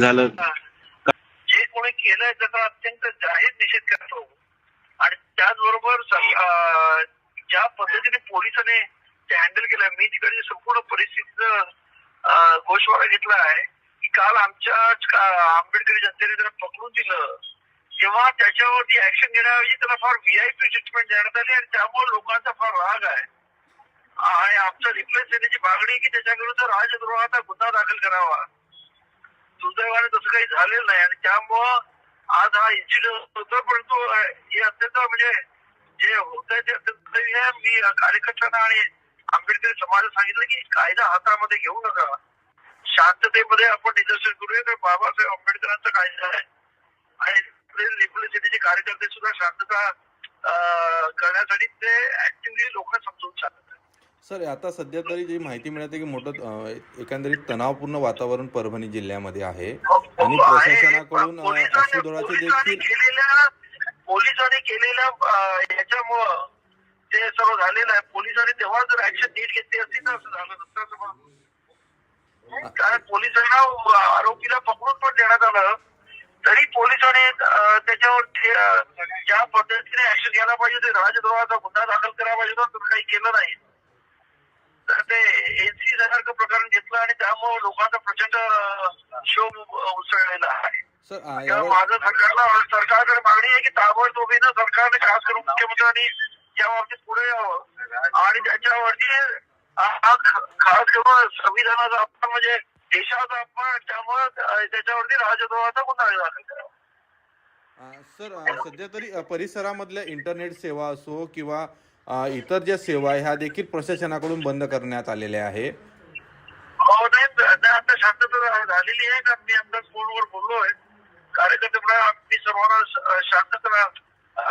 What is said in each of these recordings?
झालं. जे कोणी केलंय त्याचा अत्यंत जाहीर निषेध करतो. आणि त्याचबरोबर ज्या पद्धतीने पोलिसांनी ते हँडल केलंय मी तिकडे संपूर्ण परिस्थितीचा अं, गोषवारा घेतला आहे की काल आमच्या आंबेडकरी जनतेने त्याला पकडून दिलं. तेव्हा त्याच्यावरती ऍक्शन घेण्याऐवजी त्याला फार व्हीआयपी ट्रीटमेंट देण्यात आली आणि त्यामुळे लोकांचा फार राग आहे. आणि आमचं रिप्लेस देण्याची मागणी की त्याच्याविरुद्ध राजद्रोहाचा गुन्हा दाखल करावा. दुर्दैवाने तसं काही झालेलं नाही. आणि त्यामुळं आज हा इन्सिडेंट होतो पण तो हे अत्यंत म्हणजे जे होत आहे ते अत्यंत आहे. मी कार्यकर्त्यांना आणि आंबेडकरी समाजाला सांगितलं की कायदा हातामध्ये घेऊ नका. शांततेमध्ये आपण निदर्शन करूया. तर बाबासाहेब आंबेडकरांचा कायदा आहे. आणि लिबरल सिटीचे कार्यकर्ते सुद्धा शांतता करण्यासाठी ते ऍक्टिव्हली लोकांना समजून सर आता सध्या तरी जी माहिती मिळते की मोठं एकंदरीत तणावपूर्ण वातावरण परभणी जिल्ह्यामध्ये आहे. आणि प्रशासनाकडून पोलिसांनी- अश्रुधुराचे देखील केलेल्या पोलिसांनी केलेल्या याच्यामुळं ते सर्व झालेलं आहे. पोलिसांनी तेव्हा जर ऍक्शन नीट घेतली असती तर असं झालं नसतं. कारण पोलिसांना आरोपीला पकडून पण देण्यात आलं. तरी पोलिसांनी त्याच्यावर ज्या पद्धतीने ऍक्शन घ्यायला पाहिजे ते राजद्रोहाचा गुन्हा दाखल करायला पाहिजे होता तर काही केलं नाही. त्यामुळे लोकांचा प्रचंड शोभ उसळलेला आहे. माझं सरकारला सरकारकडे मागणी आहे की ताबडतोबीनं सरकारने खास करून मुख्यमंत्र्यांनी या बाबतीत पुढे यावं. आणि त्याच्यावरती हा- हा खास करून संविधानाचा अपमान म्हणजे देशाचा अपमान त्यामुळे त्याच्यावरती राजद्रोहाचा गुन्हा दाखल करावा. सर सध्या तरी परिसरामधल्या इंटरनेट सेवा असो किंवा इतर ज्या सेवा ह्या देखील प्रशासनाकडून बंद करण्यात आलेल्या आहे हो नाही नाही, आता शांतता झालेली आहे का मी आता फोनवर बोललोय. कार्यकर्त्यांना मी सर्वांना शांतता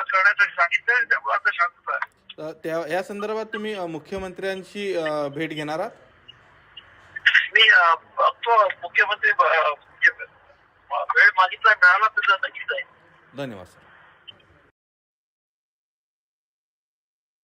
करण्यासाठी सांगितलंय त्यामुळे आता शांतता आहे. त्या या संदर्भात तुम्ही मुख्यमंत्र्यांशी भेट घेणार आहात? मी बघतो मुख्यमंत्री वेळ मागितला मिळाला तर नक्कीच आहे. धन्यवाद सर.